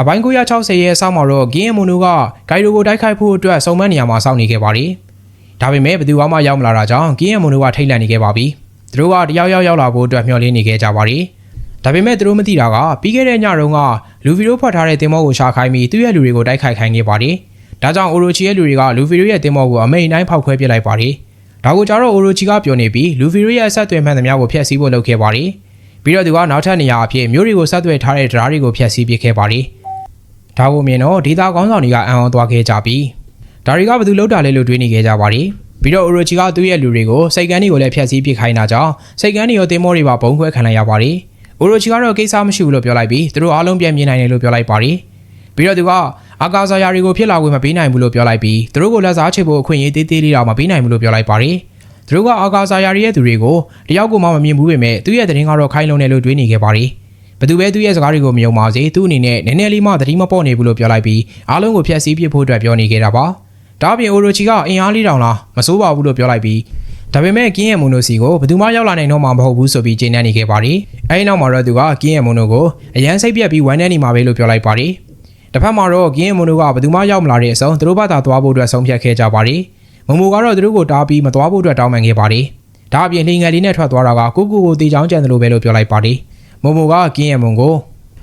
အပိုင်း960ရဲ့အဆောင်မှာတော့ဂင်းယမွန်တို့ကဂိုင်ရိုကိုတိုက်ခိုက်ဖို့အတွက်စုံမနေရာမှာစောင့်နေခဲ့ပါတယ်။ဒါပေမဲ့ဘယ်သူမှရောက်မလာတာကြောင့်ဂင်းယမွန်တို့ကထိတ်လန့်နေခဲ့ပါပြီ။သူတို့ကတယောက်ယောက်ရောက်လာဖို့အတွက်မျှော်လင့်နေခဲ့ကြပါတယ်။ဒါပေမဲ့သူတို့မသိတာကပြီးခဲ့တဲ့ညတုန်းကလူဗီတို့ဖွက်ထားတဲ့တင်မောကိုရှာခိုင်းပြီးသူ့ရဲ့လူတွေကိုတိုက်ခိုက်ခိုင်းခဲ့ပါတယ်။ဒါကြောင့်အိုရိုချီရဲ့လူတွေကလူဗီတို့ရဲ့တင်မောကိုအမိန်တိုင်းဖောက်ခွဲပစ်လိုက်ပါတယ်။ဒါကိုကြတော့အိုရိုချီကပြောနေပြီးလူဗီတို့ရဲ့အဆက်အသွယ်မှန်သမျှကိုဖျက်ဆီးဖို့လုပ်ခဲ့ပါတယ်။ပြီးတော့သူကနောက်ထပ်နေရာအဖြစ်မျိုးတွေကိုဆက်သွယ်ထားတဲ့တရားတွေကိုဖျက်ဆီးပစ်ခဲ့ပါတယ်။ ဒါကိုမြင်တော့ဒေတာကောင်းဆောင်တွေကအံ့ဩသွားခဲ့ကြပြီးဒါတွေကဘယ်သူလောက်တာလဲလို့တွေးနေခဲ့ကြပါလိပြီးတော့အိုရိုချီကသူ့ရဲ့လူတွေကိုစိတ်ကန်းတွေကိုလည်းဖျက်ဆီးပစ်ခိုင်းတာကြောင့်စိတ်ကန်းတွေရောတင်မောတွေပါဘုံခွဲခံလိုက်ရပါလိအိုရိုချီကတော့ကိစ္စမရှိဘူးလို့ပြောလိုက်ပြီးသူတို့အားလုံးပြန်မြင်နိုင်တယ်လို့ပြောလိုက်ပါလိပြီးတော့သူကအာကာဇာယာတွေကိုဖြစ်လာဝင်မပေးနိုင်ဘူးလို့ပြောလိုက်ပြီးသူတို့ကိုလက်စားချေဖို့အခွင့်အရေးသေးသေးလေးတော့မပေးနိုင်ဘူးလို့ပြောလိုက်ပါလိသူတို့ကအာကာဇာယာတွေရဲ့သူတွေကိုတယောက်ကိုမှမမြင်ဘူးပေမဲ့သူ့ရဲ့တရင်ကတော့ခိုင်းလုံးတယ်လို့တွေးနေခဲ့ပါလိ ဘသူပဲသူ့ရဲ့စကားတွေကိုမယုံပါစေသူ့အနေနဲ့နည်းနည်းလေးမှသတိမပေါက်နေဘူးလို့ပြောလိုက်ပြီးအားလုံးကိုဖျက်ဆီးပစ်ဖို့အတွက်ပြောနေခဲ့တာပါဒါအပြင်အိုရိုချီကအင်အားလေးတောင်လားမစိုးပါဘူးလို့ပြောလိုက်ပြီးဒါပေမဲ့ကင်းရဲ့မွန်နိုစီကိုဘသူမှရောက်လာနိုင်တော့မှာမဟုတ်ဘူးဆိုပြီးကျေနပ်နေခဲ့ပါတယ်အဲဒီနောက်မှာတော့သူကကင်းရဲ့မွန်နိုကိုအရန်စိတ်ပြက်ပြီးဝမ်းနေနေမှာပဲလို့ပြောလိုက်ပါတယ်တစ်ဖက်မှာတော့ကင်းရဲ့မွန်နိုကဘသူမှရောက်မလာတဲ့အဆုံးသူတို့ဘာသာသွားဖို့အတွက်ဆုံးဖြတ်ခဲ့ကြပါတယ်မမိုကတော့သူတို့ကိုတားပြီးမသွားဖို့အတွက်တောင်းပန်ခဲ့ပါတယ်ဒါအပြင်လှိငယ်လေးနဲ့ထွက်သွားတာကကိုကူကိုတေချောင်းကြံတယ်လို့ပဲလို့ပြောလိုက်ပါတယ် မုံမိုကကင်းရမုံကို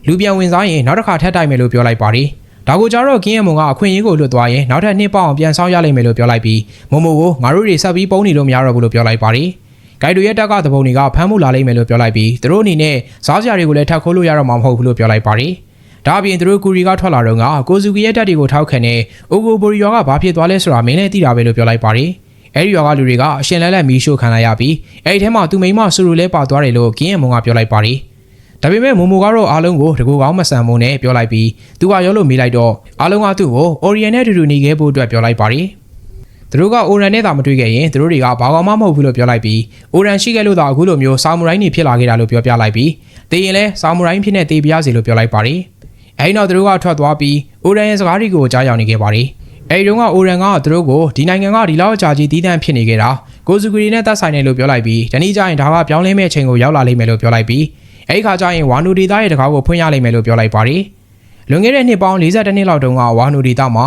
လူပြန်ဝင်စားရင်နောက်တစ်ခါထပ်တိုက်မယ်လို့ပြောလိုက်ပါတယ်။ဒါကိုကြတော့ကင်းရမုံကအခွင့်အရေးကိုလွတ်သွားရင်နောက်ထပ်နှစ်ပေါအောင်ပြန်ဆောင်ရလိမ့်မယ်လို့ပြောလိုက်ပြီးမုံမိုကိုငါတို့တွေဆက်ပြီးပုံနေလို့မရတော့ဘူးလို့ပြောလိုက်ပါတယ်။ဂိုင်ဒိုရဲ့တက်ကသဘုံတွေကဖမ်းမှုလာလိမ့်မယ်လို့ပြောလိုက်ပြီးသူတို့အနေနဲ့စားစရာတွေကိုလည်းထပ်ခိုးလို့ရတော့မှာမဟုတ်ဘူးလို့ပြောလိုက်ပါတယ်။ဒါအပြင်သူတို့ကူရီကထွက်လာတော့ကကိုဇူကီရဲ့တက်တွေကိုထောက်ခံတဲ့အိုဂိုဘိုရီယောကဘာဖြစ်သွားလဲဆိုတာမင်းလည်းသိတာပဲလို့ပြောလိုက်ပါတယ်။အဲဒီရွာကလူတွေကအရှင်လဲလဲမီးရှို့ခံလိုက်ရပြီးအဲဒီထဲမှာသူမိမဆူရူလဲပါသွားတယ်လို့ကင်းရမုံကပြောလိုက်ပါတယ်။ ဒါပေမဲ့မိုမိုကတော့အားလုံးကိုတကူကောင်းမဆန်မုန်းနဲ့ပြောလိုက်ပြီးသူကရောလို့မေးလိုက်တော့အားလုံးကသူ့ကိုအိုရီယန်နဲ့အတူတူနေခဲ့ဖို့အတွက်ပြောလိုက်ပါတယ်။သူတို့ကအိုရန်နဲ့သာမတွေ့ခဲ့ရင်သူတို့တွေကဘာကောင်မှမဟုတ်ဘူးလို့ပြောလိုက်ပြီးအိုရန်ရှိခဲ့လို့သာအခုလိုမျိုးဆာမူရိုင်းတွေဖြစ်လာခဲ့တာလို့ပြောပြလိုက်ပြီးတည်ရင်လဲဆာမူရိုင်းဖြစ်နေတည်ပြရစီလို့ပြောလိုက်ပါတယ်။အဲဒီနောက်သူတို့ကထွက်သွားပြီးအိုရန်ရဲ့စကားတွေကိုကြားရောက်နေခဲ့ပါတယ်။အဲဒီတုန်းကအိုရန်ကသူတို့ကိုဒီနိုင်ငံကဒီလောက်အကြာကြီးတီးတန့်ဖြစ်နေခဲ့တာကိုဇူဂရီနဲ့တတ်ဆိုင်တယ်လို့ပြောလိုက်ပြီးတနည်းကြရင်ဒါကပြောင်းလဲမဲ့အချိန်ကိုရောက်လာလိမ့်မယ်လို့ပြောလိုက်ပြီး အဲဒီခါကျရင်ဝါနူဒေတာရဲ့တကားကိုဖွင့်ရလိမ့်မယ်လို့ပြောလိုက်ပါတယ်။လွန်ခဲ့တဲ့နှစ်ပေါင်း42နှစ်လောက်တုန်းကဝါနူဒေတာမှာ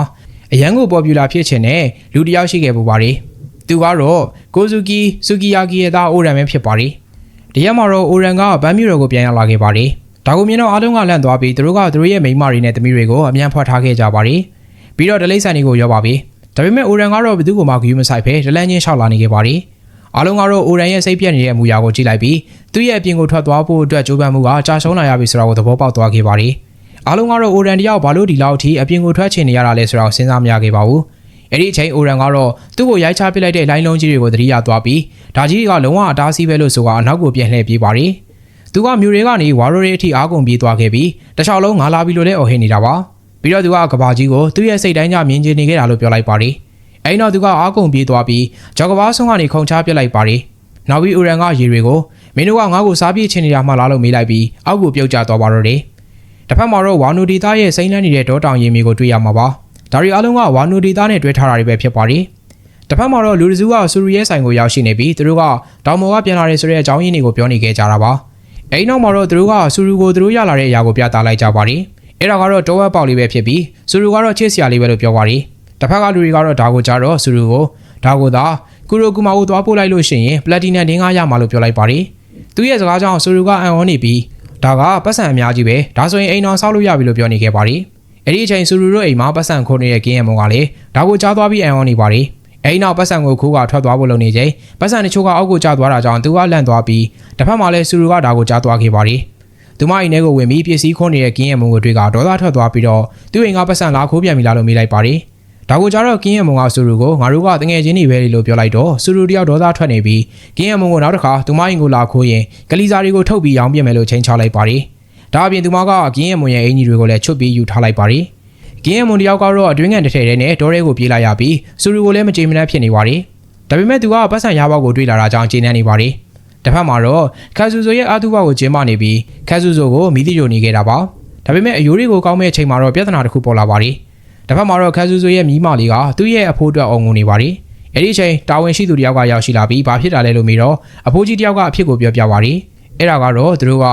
အရန်ကိုပေါ်ပူလာဖြစ်ခြင်းနဲ့လူတစ်ယောက်ရှိခဲ့ပူပါတယ်။သူကတော့ကိုဇူကီဆူကီယာကီရဲ့သားအိုရန်ပဲဖြစ်ပါတယ်။ဒီရက်မှာတော့အိုရန်ကဗန်မြူတော်ကိုပြန်ရောက်လာခဲ့ပါတယ်။ဒါကိုမြင်တော့အားလုံးကလန့်သွားပြီးသူတို့ကသူတို့ရဲ့မိန်းမတွေနဲ့သမီးတွေကိုအမြန်ဖွက်ထားခဲ့ကြပါတယ်။ပြီးတော့ဒလိမ့်ဆန်တွေကိုရောပါပြီ။ဒါပေမဲ့အိုရန်ကတော့ဘယ်သူ့ကိုမှဂယူမဆိုင်ဖဲဒလန်ချင်းရှောက်လာနေခဲ့ပါတယ်။ အားလုံးကတော့အိုရန်ရဲ့စိတ်ပြက်နေတဲ့အမူအရာကိုကြည့်လိုက်ပြီးသူ့ရဲ့အပြင်ကိုထွက်သွားဖို့အတွက်ကြိုးပမ်းမှုကကြာရှုံးလာရပြီဆိုတာကိုသဘောပေါက်သွားခဲ့ပါတယ်။အားလုံးကတော့အိုရန်တယောက်ဘာလို့ဒီလောက်အထိအပြင်ကိုထွက်ချင်နေရတာလဲဆိုတာကိုစဉ်းစားမရခဲ့ပါဘူး။အဲ့ဒီအချိန်အိုရန်ကတော့သူ့ကိုရိုက်ချပစ်လိုက်တဲ့လိုင်းလုံးကြီးတွေကိုသတိရသွားပြီးဒါကြီးကလုံးဝအတားဆီးပဲလို့ဆိုကအနောက်ကိုပြန်လှည့်ပြေးပါတယ်။သူကမြူတွေကနေဝါရိုတွေအထိအားကုန်ပြေးသွားခဲ့ပြီးတခြားလုံးငါလာပြီလို့လည်းအော်ဟစ်နေတာပါ။ပြီးတော့သူကကဘာကြီးကိုသူ့ရဲ့စိတ်တိုင်းကြမြင်ချင်နေခဲ့တာလို့ပြောလိုက်ပါတယ်။ အဲ့နောက်သူကအားကုန်ပြေးသွားပြီးဂျော်ကဘာဆုံးကနေခုန်ချပစ်လိုက်ပါတယ်။နောက်ပြီးအိုရန်ကရေတွေကိုမင်းတို့ကငါ့ကိုစားပြစ်ချင်နေတာမှလားလို့မေးလိုက်ပြီးအောက်ကိုပြုတ်ကျသွားပါတော့တယ်။တစ်ဖက်မှာတော့ဝါနူဒီသားရဲ့စိမ့်လန်းနေတဲ့ဒေါတောင်ရင်မီကိုတွေ့ရမှာပါ။ဒါရီအားလုံးကဝါနူဒီသားနဲ့တွဲထားတာတွေပဲဖြစ်ပါတယ်။တစ်ဖက်မှာတော့လူတစုကဆူရီရဲ့ဆိုင်ကိုရောက်ရှိနေပြီးသူတို့ကတောင်ပေါ်ကပြန်လာတယ်ဆိုတဲ့အကြောင်းရင်းတွေကိုပြောနေခဲ့ကြတာပါ။အဲဒီနောက်မှာတော့သူတို့ကဆူရီကိုသူတို့ရလာတဲ့အရာကိုပြသလိုက်ကြပါတယ်။အဲ့ဒါကတော့တောဝက်ပေါက်လေးပဲဖြစ်ပြီးဆူရီကတော့ချစ်စရာလေးပဲလို့ပြောပါတယ်။ တစ်ဖက်ကလူတွေကတော့ဒါကိုကြားတော့ဆူရီကိုဒါကိုသာကူရိုကူမာကိုသွားပို့လိုက်လို့ရှိရင်ပလက်တီနမ်ဒင်းကားရမှာလို့ပြောလိုက်ပါတယ်။သူရဲ့စကားကြောင့်ဆူရီကအံ့ဩနေပြီးဒါကပတ်စံအများကြီးပဲဒါဆိုရင်အိမ်တော်ဆောက်လို့ရပြီလို့ပြောနေခဲ့ပါတယ်။အဲ့ဒီအချိန်ဆူရီတို့အိမ်မှာပတ်စံခိုးနေတဲ့ကင်းရမုံကလည်းဒါကိုကြားသွားပြီးအံ့ဩနေပါတယ်။အဲ့နောက်ပတ်စံကိုခိုးကထွက်သွားဖို့လုပ်နေချိန်ပတ်စံတချို့ကအောက်ကိုကျသွားတာကြောင့်သူကလန့်သွားပြီးတစ်ဖက်မှာလည်းဆူရီကဒါကိုကြားသွားခဲ့ပါတယ်။သူမအိမ်ထဲကိုဝင်ပြီးပစ္စည်းခိုးနေတဲ့ကင်းရမုံကိုတွေ့ကဒေါသထွက်သွားပြီးတော့သူ့အိမ်ကပတ်စံလာခိုးပြန်ပြီလားလို့မေးလိုက်ပါတယ်။ ဒါကိုကြတော့ကင်းရမုံကဆူရီကိုငါတို့ကတငယ်ချင်းတွေပဲလို့ပြောလိုက်တော့ဆူရီတယောက်ဒေါသထွက်နေပြီးကင်းရမုံကိုနောက်တစ်ခါသူမအိမ်ကိုလာခိုးရင်ကလီစာတွေကိုထုတ်ပြီးရောင်းပြမယ်လို့ချိန်ချလိုက်ပါတယ်။ဒါအပြင်သူမကကင်းရမုံရဲ့အင်ကြီးတွေကိုလည်းချွတ်ပြီးယူထားလိုက်ပါတယ်။ကင်းရမုံတယောက်ကတော့အတွင်းကန်တစ်ထည်ထဲနဲ့ဒေါ်ရဲကိုပြေးလိုက်ရပြီးဆူရီကိုလည်းမကြေမနက်ဖြစ်နေပါတယ်။ဒါပေမဲ့သူကပတ်စံရပေါက်ကိုတွေးလာတာကြောင့်ကျေနပ်နေပါတယ်။တစ်ဖက်မှာတော့ခါဆူဆိုရဲ့အာသူဘကိုကျင်းပနေပြီးခါဆူဆိုကိုမီးတိရိုနေခဲ့တာပါ။ဒါပေမဲ့အယိုးတွေကိုကောင်းမဲ့အချိန်မှာတော့ပြဿနာတစ်ခုပေါ်လာပါတယ်။ တစ်ဖက်မှာတော့ခါဆူဆိုရဲ့မိမလေးကသူ့ရဲ့အဖိုးအတွက်အုံငုံနေပါတယ်။အဲ့ဒီအချိန်တာဝန်ရှိသူတယောက်ကရောက်ရှိလာပြီးဘာဖြစ်တာလဲလို့မေးတော့အဖိုးကြီးတယောက်ကအဖြစ်ကိုပြောပြပါတယ်။အဲ့ဒါကတော့သူတို့က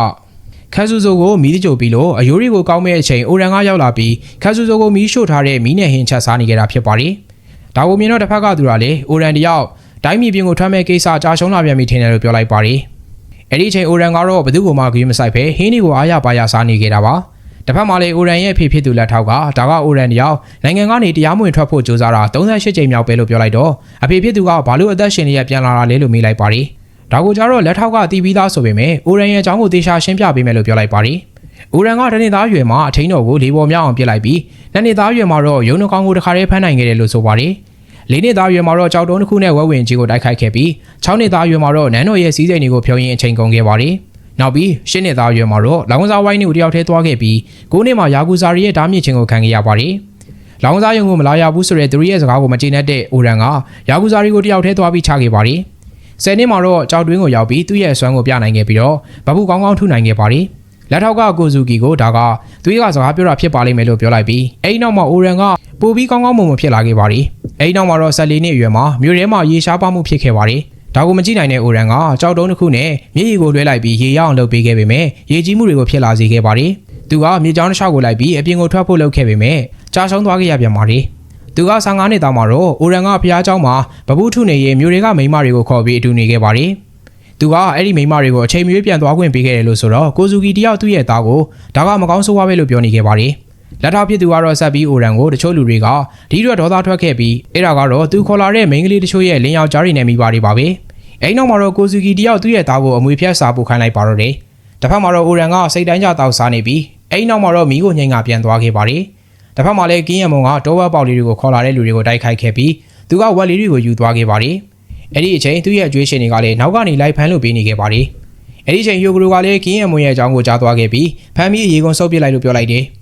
ခတ်ဆူဆိုကိုမီးတကြိုပြီးလို့အယိုးတွေကိုကောင်းမဲ့အချိန်အိုရန်ကရောက်လာပြီးခတ်ဆူဆိုကိုမီးရှို့ထားတဲ့မီးနဲ့ဟင်းချက်စားနေကြတာဖြစ်ပါတယ်။ဒါကိုမြင်တော့တစ်ဖက်ကသူကလည်းအိုရန်တယောက်တိုင်းပြည်ပြင်ကိုထွက်မဲ့ကိစ္စကြာရှုံးလာပြန်ပြီထင်တယ်လို့ပြောလိုက်ပါတယ်။အဲ့ဒီအချိန်အိုရန်ကတော့ဘယ်သူ့ကိုမှဂရုမစိုက်ပဲဟင်းတွေကိုအားရပါရစားနေကြတာပါ။ တစ်ဖက်မှာလည်းအိုရန်ရဲ့အဖေဖြစ်သူလက်ထောက်ကဒါကအိုရန်တယောက်နိုင်ငံကနေတရားမဝင်ထွက်ဖို့ကြိုးစားတာ38ကြိမ်မြောက်ပဲလို့ပြောလိုက်တော့အဖေဖြစ်သူကဘာလို့အသက်ရှင်နေရပြန်လာတာလဲလို့မေးလိုက်ပါတယ်။ဒါကိုကြတော့လက်ထောက်ကတီးပြီးသားဆိုပေမဲ့အိုရန်ရဲ့အကြောင်းကိုသေချာရှင်းပြပေးမယ်လို့ပြောလိုက်ပါတယ်။အိုရန်ကတနေ့သားရွယ်မှာအထင်းတော်ကိုလေးပေါ်မြောက်အောင်ပြစ်လိုက်ပြီးနှစ်နှစ်သားရွယ်မှာတော့ရုံနှကောင်ကိုတစ်ခါတည်းဖမ်းနိုင်ခဲ့တယ်လို့ဆိုပါတယ်။လေးနှစ်သားရွယ်မှာတော့ကြောက်တုံးတစ်ခုနဲ့ဝဲဝင်ကြီးကိုတိုက်ခိုက်ခဲ့ပြီး6နှစ်သားရွယ်မှာတော့နန်းတော်ရဲ့စီးစိမ်တွေကိုဖြုံရင်အချိန်ကုန်ခဲ့ပါတယ်။ နောက်ပြီးရှစ်နှစ်သားရွယ်မှာတော့လောင်စာဝိုင်းတွေကိုတယောက်တည်းသွားခဲ့ပြီး9နှစ်မှာယာကူဇာရီရဲ့ဓာမြင့်ချင်းကိုခံခဲ့ရပါတယ်။လောင်စာရုံကိုမလာရဘူးဆိုတဲ့သူရဲ့စကားကိုမကျေနပ်တဲ့အိုရန်ကယာကူဇာရီကိုတယောက်တည်းသွားပြီးချခဲ့ပါတယ်။ဆယ်နှစ်မှာတော့ကြောက်တွင်းကိုရောက်ပြီးသူ့ရဲ့အစွမ်းကိုပြနိုင်ခဲ့ပြီးတော့ဗဘူးကောင်းကောင်းထုနိုင်ခဲ့ပါတယ်။လက်ထောက်ကကိုဇူကီကိုဒါကသူရဲ့စကားပြောတာဖြစ်ပါလိမ့်မယ်လို့ပြောလိုက်ပြီးအဲဒီနောက်မှာအိုရန်ကပိုပြီးကောင်းကောင်းမွန်မွန်ဖြစ်လာခဲ့ပါတယ်။အဲဒီနောက်မှာတော့14နှစ်အရွယ်မှာမြို့ထဲမှာရေရှားပါမှုဖြစ်ခဲ့ပါတယ်။ ဒါကိုမကြည့်နိုင်တဲ့အိုရန်ကကြောက်တုံးတစ်ခုနဲ့မြေကြီးကိုလွှဲလိုက်ပြီးရေရအောင်လုပ်ပေးခဲ့ပေမဲ့ရေကြီးမှုတွေကိုဖြစ်လာစေခဲ့ပါတယ်။သူကမြေကြောင်းတစ်လျှောက်ကိုလိုက်ပြီးအပြင်ကိုထွက်ဖို့လုပ်ခဲ့ပေမဲ့ကြာရှုံးသွားခဲ့ရပြန်ပါတယ်။သူက15နှစ်သားမှာတော့အိုရန်ကဖျားเจ้าမှာဗဘူးထုနေရင်မြို့တွေကမိန်းမတွေကိုခေါ်ပြီးအတူနေခဲ့ပါတယ်။သူကအဲ့ဒီမိန်းမတွေကိုအချိန်မရွေးပြန်သွားခွင့်ပေးခဲ့တယ်လို့ဆိုတော့ကိုဇူကီတယောက်သူ့ရဲ့သားကိုဒါကမကောင်းဆိုးဝါးပဲလို့ပြောနေခဲ့ပါတယ်။လက်ထောက်ဖြစ်သူကတော့ဆက်ပြီးအိုရန်ကိုတချို့လူတွေကဒီရွက်ဒေါသထွက်ခဲ့ပြီးအဲ့ဒါကတော့သူခေါ်လာတဲ့မိန်းကလေးတချို့ရဲ့လင်းယောက်ကြားတွေနဲ့မိပါတွေပါပဲ။ အဲ့နောက်မှာတော့ကိုဇူကီတယောက်သူ့ရဲ့သားကိုအမွေဖြတ်စားဖို့ခိုင်းလိုက်ပါတော့တယ်။တစ်ဖက်မှာတော့အိုရန်ကစိတ်တိုင်းကြတောက်စားနေပြီးအဲ့နောက်မှာတော့မီးကိုငိန်ကပြန်သွားခဲ့ပါတယ်။တစ်ဖက်မှာလည်းကင်းရမုံကတောဝက်ပေါက်လေးတွေကိုခေါ်လာတဲ့လူတွေကိုတိုက်ခိုက်ခဲ့ပြီးသူကဝက်လေးတွေကိုယူသွားခဲ့ပါတယ်။အဲ့ဒီအချိန်သူ့ရဲ့အကျွေးရှင်တွေကလည်းနောက်ကနေလိုက်ဖမ်းလို့ပေးနေခဲ့ပါတယ်။အဲ့ဒီအချိန်ယိုဂရိုကလည်းကင်းရမုံရဲ့အကြောင်းကိုကြားသွားခဲ့ပြီးဖမ်းပြီးအရေးကုန်ဆုပ်ပစ်လိုက်လို့ပြောလိုက်တယ်။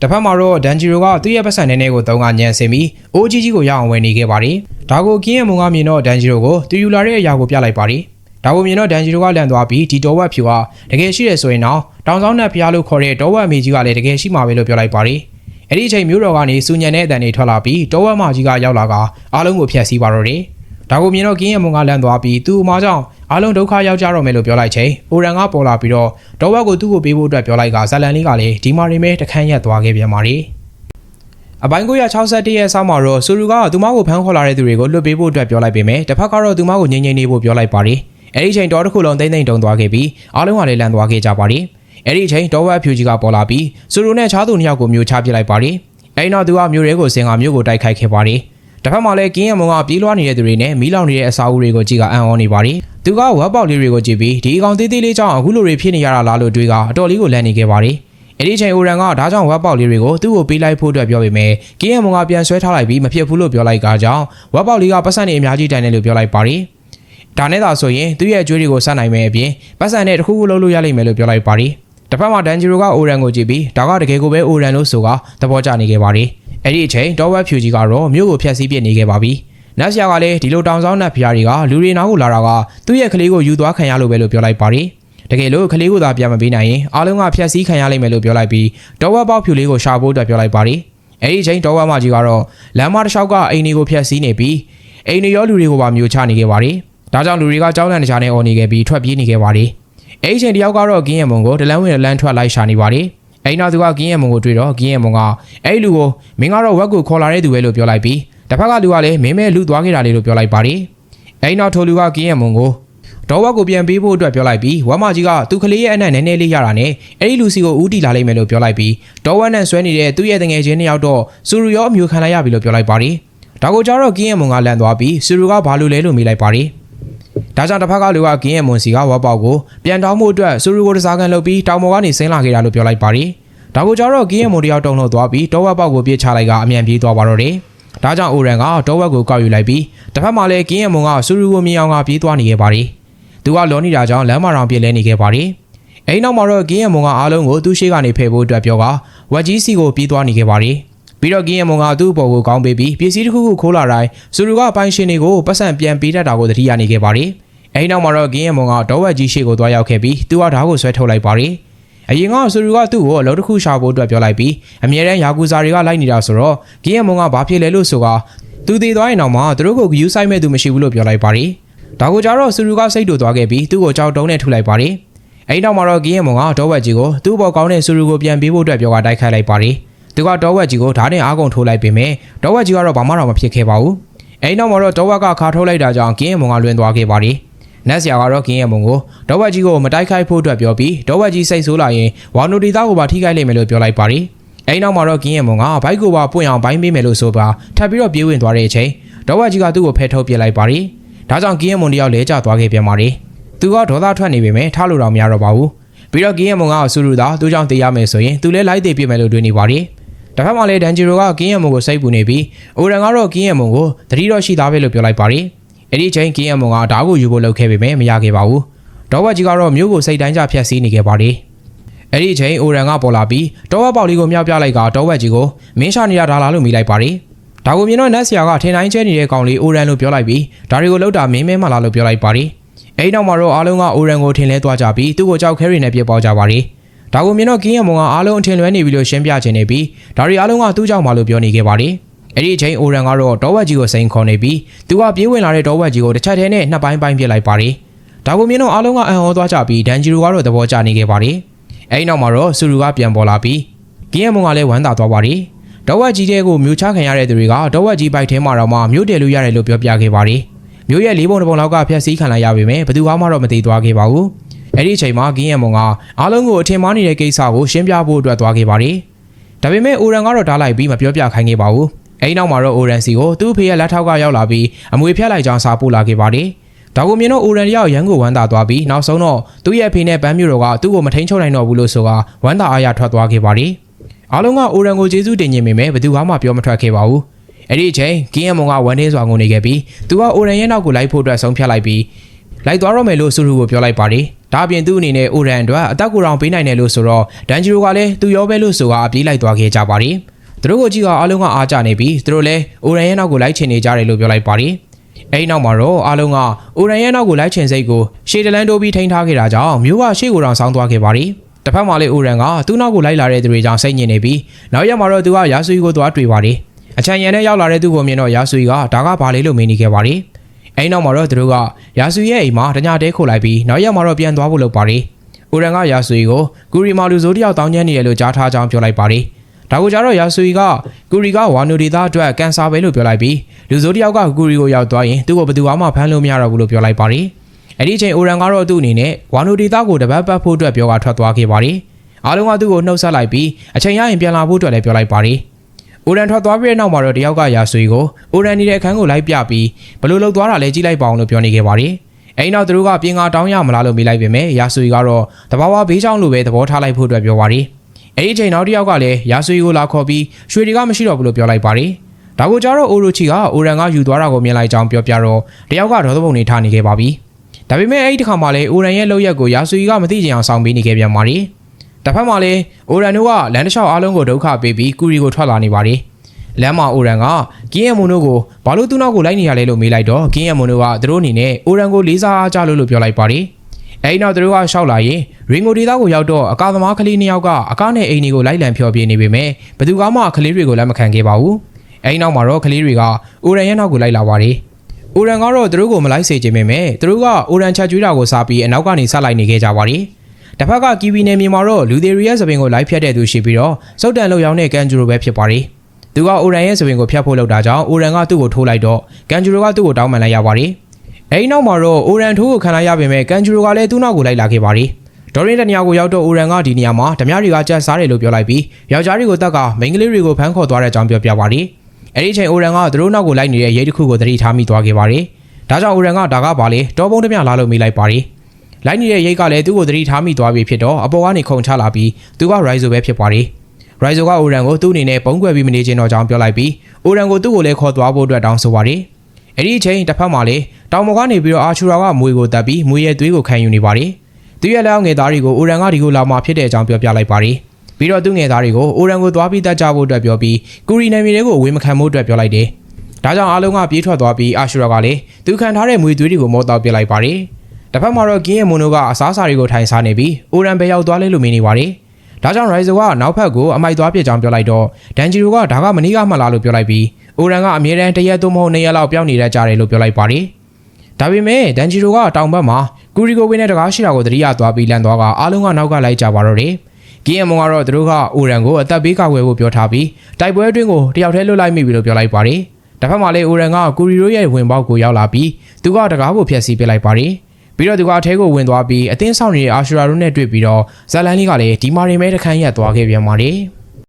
တစ်ဖက်မှာတော့ဒန်ဂျီရိုကသူ့ရဲ့ပတ်စံနေနေကိုတုံးကညံစင်ပြီးအိုးကြီးကြီးကိုရအောင်ဝယ်နေခဲ့ပါတယ်။ဒါကိုကင်းရမုံကမြင်တော့ဒန်ဂျီရိုကိုသူယူလာတဲ့အရာကိုပြလိုက်ပါတယ်။ဒါကိုမြင်တော့ဒန်ဂျီရိုကလန့်သွားပြီးဒီတော်ဝက်ဖြူကတကယ်ရှိတယ်ဆိုရင်တော့တောင်ဆောင်နဲ့ဖျားလို့ခေါ်တဲ့တော်ဝက်အမေကြီးကလည်းတကယ်ရှိမှာပဲလို့ပြောလိုက်ပါတယ်။အဲ့ဒီအချိန်မျိုးတော်ကနေစူညံတဲ့အတန်တွေထွက်လာပြီးတော်ဝက်မကြီးကရောက်လာကအားလုံးကိုဖျက်ဆီးပါတော့တယ်။ ဒါကိုမြင်တော့ကင်းရမုံကလန့်သွားပြီးသူ့အမားကြောင့်အားလုံးဒုက္ခရောက်ကြတော့မယ်လို့ပြောလိုက်ချိန်အိုရန်ကပေါ်လာပြီးတော့တော်ဝက်ကိုသူ့ကိုပေးဖို့အတွက်ပြောလိုက်ကဇလန်လေးကလည်းဒီမာရီမဲတခန်းရက်သွားခဲ့ပြန်ပါတယ်။အပိုင်း961ရဲ့ဆောင်းမှာတော့ဆူရူကသူမကိုဖမ်းခေါ်လာတဲ့သူတွေကိုလွတ်ပေးဖို့အတွက်ပြောလိုက်ပေမဲ့တစ်ဖက်ကတော့သူမကိုငြိမ်ငြိမ်နေဖို့ပြောလိုက်ပါတယ်။အဲဒီအချိန်တော်တစ်ခုလုံးတိမ့်တိမ့်တုံသွားခဲ့ပြီးအားလုံးကလည်းလန့်သွားခဲ့ကြပါတယ်။အဲဒီအချိန်တော်ဝက်ဖြူကြီးကပေါ်လာပြီးဆူရူနဲ့ချားသူနှစ်ယောက်ကိုမျိုးချပစ်လိုက်ပါတယ်။အဲဒီနောက်သူကမျိုးရဲကိုစင်ကမျိုးကိုတိုက်ခိုက်ခဲ့ပါတယ်။ တစ်ဖက်မှာလည်းကင်းရမုံကပြေးလွှားနေတဲ့သူတွေနဲ့မီးလောင်နေတဲ့အစာအုပ်တွေကိုကြည့်ကအံ့ဩနေပါတယ်။သူကဝက်ပေါက်လေးတွေကိုကြည့်ပြီးဒီအကောင်သေးသေးလေးကြောင့်အခုလိုတွေဖြစ်နေရတာလားလို့တွေးကအတော်လေးကိုလန့်နေခဲ့ပါတယ်။အဲ့ဒီချိန်အိုရန်ကဒါကြောင့်ဝက်ပေါက်လေးတွေကိုသူ့ကိုပေးလိုက်ဖို့အတွက်ပြောပေမဲ့ကင်းရမုံကပြန်ဆွဲထားလိုက်ပြီးမဖြစ်ဘူးလို့ပြောလိုက်ကကြောင့်ဝက်ပေါက်လေးကပတ်စံနေအများကြီးတန်တယ်လို့ပြောလိုက်ပါတယ်။ဒါနဲ့သာဆိုရင်သူ့ရဲ့အကျွေးတွေကိုစနိုင်မယ်အပြင်ပတ်စံနဲ့တစ်ခုခုလုံးလို့ရလိမ့်မယ်လို့ပြောလိုက်ပါတယ်။တစ်ဖက်မှာဒန်ဂျီရိုကအိုရန်ကိုကြည့်ပြီးဒါကတကယ်ကိုပဲအိုရန်လို့ဆိုကသဘောကျနေခဲ့ပါတယ်။ အဲ့ဒီအချိန်တော့ဝက်ဖြူကြီးကတော့မြို့ကိုဖျက်ဆီးပစ်နေခဲ့ပါပြီ။နတ်ဆရာကလည်းဒီလိုတောင်ဆောင်နတ်ဖျားတွေကလူတွေနားကိုလာတာကသူ့ရဲ့ကလေးကိုယူသွားခံရလို့ပဲလို့ပြောလိုက်ပါတယ်။တကယ်လို့ကလေးကိုသာပြန်မပေးနိုင်ရင်အားလုံးကဖျက်ဆီးခံရလိမ့်မယ်လို့ပြောလိုက်ပြီးတော့ဝက်ပေါက်ဖြူလေးကိုရှာဖို့အတွက်ပြောလိုက်ပါတယ်။အဲ့ဒီအချိန်တော့ဝက်မကြီးကတော့လမ်းမတစ်လျှောက်ကအိမ်တွေကိုဖျက်ဆီးနေပြီးအိမ်တွေရောလူတွေကိုပါမျိုးချနေခဲ့ပါတယ်။ဒါကြောင့်လူတွေကကြောင်းလန့်တကြားနဲ့អော်နေခဲ့ပြီးထွက်ပြေးနေခဲ့ပါတယ်။အဲ့ဒီအချိန်တယောက်ကတော့ကင်းရမုံကိုဒလန်းဝင်ဒလန်းထွက်လိုက်ရှာနေပါတယ်။ အဲ့နောက်သူကကင်းရမုံကိုတွေ့တော့ကင်းရမုံကအဲ့လူကိုမင်းကတော့ဝက်ကိုခေါ်လာတဲ့သူပဲလို့ပြောလိုက်ပြီးတစ်ဖက်ကလူကလည်းမင်းမဲလူသွားခဲ့တာလေလို့ပြောလိုက်ပါတယ်။အဲ့နောက်ထိုလူကကင်းရမုံကိုဒေါ်ဝက်ကိုပြန်ပေးဖို့အတွက်ပြောလိုက်ပြီးဝက်မကြီးကသူ့ကလေးရဲ့အနက်နည်းနည်းလေးရတာနဲ့အဲ့ဒီလူစီကိုဦးတီလာလိမ့်မယ်လို့ပြောလိုက်ပြီးဒေါ်ဝက်နဲ့ဆွဲနေတဲ့သူ့ရဲ့တငယ်ချင်းနှစ်ယောက်တော့စူရူရောအမျိုးခံလိုက်ရပြီလို့ပြောလိုက်ပါတယ်။ဒါကိုကြတော့ကင်းရမုံကလန့်သွားပြီးစူရူကဘာလို့လဲလို့မေးလိုက်ပါတယ်။ ဒါကြောင့်တစ်ဖက်ကလူကကင်းရမွန်စီကဝက်ပေါက်ကိုပြန်တောင်းမှုအတွက်စူရူကိုတစားကန်လုပ်ပြီးတောင်ပေါ်ကနေဆင်းလာခဲ့တာလို့ပြောလိုက်ပါတယ်။ဒါကိုကြတော့ကင်းရမွန်တယောက်တုံလို့သွားပြီးတောဝက်ပေါက်ကိုပြစ်ချလိုက်ကအမြန်ပြေးသွားပါတော့တယ်။ဒါကြောင့်အိုရန်ကတောဝက်ကိုကောက်ယူလိုက်ပြီးတစ်ဖက်မှာလည်းကင်းရမွန်ကစူရူကိုမြင်အောင်ကပြေးသွားနေခဲ့ပါတယ်။သူကလောနေတာကြောင့်လမ်းမတော်ပြစ်လဲနေခဲ့ပါတယ်။အဲဒီနောက်မှာတော့ကင်းရမွန်ကအားလုံးကိုသူ့ရှိကနေဖယ်ဖို့အတွက်ပြောကဝက်ကြီးစီကိုပြေးသွားနေခဲ့ပါတယ်။ ပြီးတော့ကင်းရမွန်ကသူ့ဘော်ကိုကောင်းပေးပြီးပစ္စည်းတစ်ခုခုခိုးလာတိုင်းစူရူကပိုင်ရှင်တွေကိုပတ်စံပြန်ပေးတတ်တာကိုသတိရနေခဲ့ပါတယ်။အဲဒီနောက်မှာတော့ကင်းရမွန်ကဒေါ်ဝက်ကြီးရှိကိုသွားရောက်ခဲ့ပြီးသူကဓာတ်ကိုဆွဲထုတ်လိုက်ပါတယ်။အရင်ကဆူရူကသူ့ကိုအလုပ်တစ်ခုရှာဖို့အတွက်ပြောလိုက်ပြီးအမြဲတမ်းယာကူဇာတွေကလိုက်နေတာဆိုတော့ကင်းရမွန်ကဘာဖြစ်လဲလို့ဆိုကသူတည်သွားရင်တော့မှသူတို့ကိုဂယူးဆိုင်မဲ့သူမရှိဘူးလို့ပြောလိုက်ပါတယ်။ဒါကိုကြတော့ဆူရူကစိတ်တူသွားခဲ့ပြီးသူ့ကိုကြောက်တုံးနဲ့ထုလိုက်ပါတယ်။အဲ့နောက်မှာတော့ကင်းရမုံကတောဝက်ကြီးကိုသူ့ဘောကောင်းတဲ့ဆူရူကိုပြန်ပေးဖို့အတွက်ပြောကတိုက်ခိုက်လိုက်ပါတယ် သူကတောဝက်ကြီးကိုဓာတ်နဲ့အားကုန်ထိုးလိုက်ပေမဲ့တောဝက်ကြီးကတော့ဘာမှတော့မဖြစ်ခဲ့ပါဘူးအဲ့နောက်မှာတော့တောဝက်ကခါထုတ်လိုက်တာကြောင့်ကင်းရမုံကလွင်သွားခဲ့ပါတယ်နတ်ဆရာကတော့ကင်းရမုံကိုတောဝက်ကြီးကိုမတိုက်ခိုက်ဖို့အတွက်ပြောပြီးတောဝက်ကြီးစိတ်ဆိုးလာရင်ဝါနိုတီသားကိုပါထိခိုက်လိမ့်မယ်လို့ပြောလိုက်ပါတယ်အဲ့နောက်မှာတော့ကင်းရမုံကဘိုက်ကိုပါပွင့်အောင်ဘိုင်းပေးမယ်လို့ဆိုပါထပ်ပြီးတော့ပြေးဝင်သွားတဲ့အချိန်တောဝက်ကြီးကသူ့ကိုဖယ်ထုတ်ပစ်လိုက်ပါတယ်ဒါကြောင့်ကင်းရမုံတယောက်လဲကျသွားခဲ့ပြန်ပါတယ်သူကဒေါသထွက်နေပေမဲ့ထားလို့တော့မရတော့ပါဘူးပြီးတော့ကင်းရမုံကဆူရူသာသူ့ကြောင့်တေးရမယ်ဆိုရင်သူလည်းလိုက်သေးပြမယ်လို့တွေးနေပါတယ်။ တစ်ဖက်မှာလည်းဒန်ဂျီရိုကကင်းရမုံကိုစိတ်ပူနေပြီးအိုရန်ကတော့ကင်းရမုံကိုတတိတော့ရှိသားပဲလို့ပြောလိုက်ပါတယ်။အဲ့ဒီချိန်ကင်းရမုံကဓာတ်ကိုယူဖို့လုပ်ခဲ့ပေမဲ့မရခဲ့ပါဘူး။ဒေါ်ဝက်ကြီးကတော့မျိုးကိုစိတ်တိုင်းကြဖြတ်စည်းနေခဲ့ပါတယ်။အဲ့ဒီချိန်အိုရန်ကပေါ်လာပြီးဒေါ်ဝက်ပေါက်လေးကိုမြောက်ပြလိုက်ကဒေါ်ဝက်ကြီးကိုမင်းရှာနေတာဒါလာလို့မိလိုက်ပါတယ်။ဒါကိုမြင်တော့နတ်ဆရာကထင်တိုင်းကျဲနေတဲ့ကောင်လေးအိုရန်လို့ပြောလိုက်ပြီးဒါတွေကိုလောက်တာမင်းမဲမလာလို့ပြောလိုက်ပါတယ်။အဲ့နောက်မှာတော့အားလုံးကအိုရန်ကိုထင်လဲသွားကြပြီးသူ့ကိုကြောက်ခဲရီနဲ့ပြစ်ပေါက်ကြပါတယ်။ ဒါကိုမြင်တော့ကင်းရမုံကအားလုံးအထင်လွဲနေပြီလို့ရှင်းပြချင်နေပြီးဒါတွေအားလုံးကသူ့ကြောင့်မလို့ပြောနေခဲ့ပါတယ်။အဲ့ဒီအချိန်အိုရန်ကတော့တောဝက်ကြီးကိုစိန်ခေါ်နေပြီးသူကပြေးဝင်လာတဲ့တောဝက်ကြီးကိုတစ်ချက်တည်းနဲ့နှစ်ပိုင်းပိုင်းပြစ်လိုက်ပါတယ်။ဒါကိုမြင်တော့အားလုံးကအံ့ဩသွားကြပြီးဒန်ဂျီရိုကတော့သဘောကျနေခဲ့ပါတယ်။အဲ့ဒီနောက်မှာတော့ဆူရူကပြန်ပေါ်လာပြီးကင်းရမုံကလည်းဝမ်းသာသွားပါတယ်။တောဝက်ကြီးတဲ့ကိုမျိုးချခံရတဲ့သူတွေကတောဝက်ကြီးဘိုက်ထဲမှာတော့မှမျိုးတယ်လို့ရတယ်လို့ပြောပြခဲ့ပါတယ်။မြို့ရဲ့လေးပုံတစ်ပုံလောက်ကဖျက်ဆီးခံလိုက်ရပေမဲ့ဘယ်သူမှတော့မသိသွားခဲ့ပါဘူး။ အဲ့ဒီအချိန်မှာကင်းရမုံကအားလုံးကိုအထင်မှားနေတဲ့ကိစ္စကိုရှင်းပြဖို့အတွက်သွားခဲ့ပါတယ်။ဒါပေမဲ့အိုရန်ကတော့ဓာတ်လိုက်ပြီးမပြောပြခိုင်းခဲ့ပါဘူး။အဲ့ဒီနောက်မှာတော့အိုရန်စီကိုသူ့ဖေရဲ့လက်ထောက်ကရောက်လာပြီးအမွေဖြတ်လိုက်ကြောင်းစာပို့လာခဲ့ပါတယ်။ဒါကိုမြင်တော့အိုရန်ရောက်ရန်ကိုဝမ်းသာသွားပြီးနောက်ဆုံးတော့သူ့ရဲ့ဖေနဲ့ဗန်းမျိုးတော်ကသူ့ကိုမထိန်ချုပ်နိုင်တော့ဘူးလို့ဆိုတာဝမ်းသာအားရထွက်သွားခဲ့ပါတယ်။အားလုံးကအိုရန်ကိုကျေးဇူးတင်ခြင်းပေမဲ့ဘယ်သူမှပြောမထွက်ခဲ့ပါဘူး။အဲ့ဒီအချိန်ကင်းရမုံကဝန်နေစွာငုံနေခဲ့ပြီးသူကအိုရန်ရဲ့နောက်ကိုလိုက်ဖို့အတွက်ဆုံးဖြတ်လိုက်ပြီး လိုက်သွားတော့မယ်လို့ဆူရူကိုပြောလိုက်ပါတယ်။ဒါအပြင်သူ့အနေနဲ့အိုရန်အတွက်အသက်ကိုယ်တော်ပေးနိုင်တယ်လို့ဆိုတော့ဒန်ဂျီရိုကလည်းသူရောပဲလို့ဆိုကအပြေးလိုက်သွားခဲ့ကြပါတယ်။သူတို့ကိုကြည့်ကအားလုံးကအားကြနေပြီးသူတို့လည်းအိုရန်ရဲ့နောက်ကိုလိုက်ချင်နေကြတယ်လို့ပြောလိုက်ပါတယ်။အဲ့ဒီနောက်မှာတော့အားလုံးကအိုရန်ရဲ့နောက်ကိုလိုက်ချင်စိတ်ကိုရှေတလန်တိုးပြီးထိန်းထားခဲ့တာကြောင့်မျိုးကရှေ့ကိုတောင်ဆောင်းသွားခဲ့ပါတယ်။တစ်ဖက်မှာလည်းအိုရန်ကသူ့နောက်ကိုလိုက်လာတဲ့သူတွေကြောင့်စိတ်ညစ်နေပြီးနောက်ရက်မှာတော့သူကရာဆူကိုသွားတွေ့ပါတယ်။အချန်ရန်နဲ့ရောက်လာတဲ့သူကိုမြင်တော့ရာဆူကဒါကဘာလေးလို့မင်းနေခဲ့ပါတယ်။ အဲဒီနောက်မှာတော့သူတို့ကရာဆူရဲ့အိမ်မှာတညတဲခိုလိုက်ပြီးနောက်ရက်မှာတော့ပြန်သွားဖို့လုပ်ပါတယ်။ဦးရန်ကရာဆူကိုကူရီမာလူဆိုးတယောက်တောင်းကျမ်းနေရလို့ကြားထားကြောင်းပြောလိုက်ပါတယ်။ဒါကိုကြတော့ရာဆူကကူရီကဝါနူဒီသားအတွက်ကန်ဆာပဲလို့ပြောလိုက်ပြီးလူဆိုးတယောက်ကကူရီကိုရောက်သွားရင်သူ့ကိုဘယ်သူမှဖမ်းလို့မရတော့ဘူးလို့ပြောလိုက်ပါတယ်။အဲ့ဒီအချိန်အိုရန်ကတော့သူ့အနေနဲ့ဝါနူဒီသားကိုတပတ်ပတ်ဖို့အတွက်ပြောကထွက်သွားခဲ့ပါတယ်။အားလုံးကသူ့ကိုနှုတ်ဆက်လိုက်ပြီးအချိန်ရရင်ပြန်လာဖို့အတွက်လည်းပြောလိုက်ပါတယ်။ အိုရန်ထွက်သွားပြီးတဲ့နောက်မှာတော့တယောက်ကရာဆွေကိုအိုရန်နေတဲ့အခန်းကိုလိုက်ပြပြီးဘလို့လောက်သွားတာလဲကြည့်လိုက်ပါအောင်လို့ပြောနေခဲ့ပါတယ်။အဲဒီနောက်သူတို့ကပြင်ကာတောင်းရမလားလို့မေးလိုက်ပေမဲ့ရာဆွေကတော့တဘာဝဘေးချောင်းလိုပဲသဘောထားလိုက်ဖို့အတွက်ပြောပါတယ်။အဲဒီအချိန်နောက်တစ်ယောက်ကလည်းရာဆွေကိုလာခေါ်ပြီးရွှေတွေကမရှိတော့ဘူးလို့ပြောလိုက်ပါတယ်။ဒါကိုကြတော့အိုရိုချီကအိုရန်ကယူသွားတာကိုမြင်လိုက်ကြောင်းပြောပြတော့တယောက်ကဒေါသပုံနေထားနေခဲ့ပါပြီ။ဒါပေမဲ့အဲ့ဒီတစ်ခါမှလည်းအိုရန်ရဲ့လောက်ရက်ကိုရာဆွေကမသိချင်အောင်ဆောင်ပေးနေခဲ့ပြန်ပါတယ်။ တစ်ဖက်မှာလည်းအိုရန်တို့ကလမ်းတစ်လျှောက်အားလုံးကိုဒုက္ခပေးပြီးကူရီကိုထွက်လာနေပါတယ်။လမ်းမှာအိုရန်ကကင်းရမွန်တို့ကိုဘာလို့သူ့နောက်ကိုလိုက်နေရလဲလို့မေးလိုက်တော့ကင်းရမွန်တို့ကသူတို့အနေနဲ့အိုရန်ကိုလေးစားအားကြလို့လို့ပြောလိုက်ပါတယ်။အဲဒီနောက်သူတို့ကရှောက်လာရင်ရင်ကိုဒေတာကိုရောက်တော့အကာသမားကလေးနှစ်ယောက်ကအကားနဲ့အိမ်တွေကိုလိုက်လံဖျော်ပြနေပေမဲ့ဘယ်သူမှကလေးတွေကိုလက်မခံခဲ့ပါဘူး။အဲဒီနောက်မှာတော့ကလေးတွေကအိုရန်ရဲ့နောက်ကိုလိုက်လာပါတယ်။အိုရန်ကတော့သူတို့ကိုမလိုက်စေချင်ပေမဲ့သူတို့ကအိုရန်ချက်ကျွေးတာကိုစားပြီးအနောက်ကနေဆက်လိုက်နေခဲ့ကြပါတယ်။ တစ်ဖက်ကကီဗီနယ်မြေမှာတော့လူတွေရဲ့သပင်ကိုလိုက်ဖြတ်တဲ့သူရှိပြီးတော့စုတ်တန်လောက်ရောက်တဲ့ကန်ဂျူရိုပဲဖြစ်ပါတယ်။သူကအိုရန်ရဲ့သပင်ကိုဖျက်ဖို့လုပ်တာကြောင့်အိုရန်ကသူ့ကိုထိုးလိုက်တော့ကန်ဂျူရိုကသူ့ကိုတောင်းပန်လိုက်ရပါတယ်။အဲဒီနောက်မှာတော့အိုရန်ထိုးကိုခံလိုက်ရပေမဲ့ကန်ဂျူရိုကလည်းသူ့နောက်ကိုလိုက်လာခဲ့ပါတယ်။ဒေါ်ရင်တနေရာကိုရောက်တော့အိုရန်ကဒီနေရာမှာဓမြတွေကကြက်စားတယ်လို့ပြောလိုက်ပြီးယောက်ျားတွေကိုတက်ကမိန်းကလေးတွေကိုဖမ်းခေါ်သွားတဲ့အကြောင်းပြောပြပါတယ်။အဲဒီအချိန်အိုရန်ကသူတို့နောက်ကိုလိုက်နေတဲ့ရဲတစ်ခုကိုသတိထားမိသွားခဲ့ပါတယ်။ဒါကြောင့်အိုရန်ကဒါကပါလေတောပုံးတစ်ပြလာလို့မိလိုက်ပါတယ်။ လိုက်နေတဲ့ရိတ်ကလည်းသူ့ကိုသတိထားမိသွားပြီဖြစ်တော့အပေါ်ကနေခုန်ချလာပြီးသူကရိုက်ဆိုပဲဖြစ်ပါတယ်။ရိုက်ဆိုကအိုရန်ကိုသူ့အနေနဲ့ပုံကွယ်ပြီးမနေချင်တော့ကြောင်းပြောလိုက်ပြီးအိုရန်ကိုသူ့ကိုလည်းခေါ်သွားဖို့အတွက်တောင်းဆိုပါတယ်။အဲ့ဒီအချိန်တစ်ဖက်မှာလည်းတောင်ပေါ်ကနေပြီးတော့အာချူရာကမွေကိုတက်ပြီးမွေရဲ့သွေးကိုခံယူနေပါတယ်။သူရဲ့လက်အောက်ငယ်သားတွေကိုအိုရန်ကဒီကိုလာမှဖြစ်တဲ့အကြောင်းပြောပြလိုက်ပါတယ်။ပြီးတော့သူ့ငယ်သားတွေကိုအိုရန်ကိုသွားပြီးတက်ကြဖို့အတွက်ပြောပြီးကူရီနယ်မြေတွေကိုအဝေးမခံဖို့အတွက်ပြောလိုက်တယ်။ဒါကြောင့်အားလုံးကပြေးထွက်သွားပြီးအာရှူရာကလည်းသူခံထားတဲ့မွေသွေးတွေကိုမောတောက်ပြလိုက်ပါတယ်။ တစ်ဖက်မှာတော့ကင်းရဲ့မိုနိုကအစားအစာတွေကိုထိုင်စားနေပြီးအိုရန်ပဲရောက်သွားလဲလို့မြင်နေပါတယ်။ဒါကြောင့် Rise ကနောက်ဖက်ကိုအမိုက်သွားပြစ်ကြောင်းပြောလိုက်တော့ဒန်ဂျီရိုကဒါကမနီးကမှလာလို့ပြောလိုက်ပြီးအိုရန်ကအမြဲတမ်းတရက်သို့မဟုတ်နှစ်ရက်လောက်ပြောင်းနေတတ်ကြတယ်လို့ပြောလိုက်ပါတယ်။ဒါပေမဲ့ဒန်ဂျီရိုကတောင်ဘက်မှာကူရီကိုဝင်းနဲ့တကားရှိတာကိုသတိရသွားပြီးလန်သွားကအားလုံးကနောက်ကလိုက်ကြပါတော့တယ်။ GM ကတော့သူတို့ကအိုရန်ကိုအသက်ပေးကာကွယ်ဖို့ပြောထားပြီးတိုက်ပွဲအတွင်းကိုတယောက်တည်းလွတ်လိုက်မိပြီလို့ပြောလိုက်ပါတယ်။တစ်ဖက်မှာလည်းအိုရန်ကကူရီရိုရဲ့ဝင်ပေါက်ကိုရောက်လာပြီးသူကတကားကိုဖျက်ဆီးပစ်လိုက်ပါတယ်။ ပြီးတော့သူကအထဲကိုဝင်သွားပြီးအသင်းဆောင်တွေအာရှူရာတို့နဲ့တွေ့ပြီးတော့ဇာလန်လေးကလည်းဒီမာရီမဲတခန်းရက်သွားခဲ့ပြန်ပါတယ်။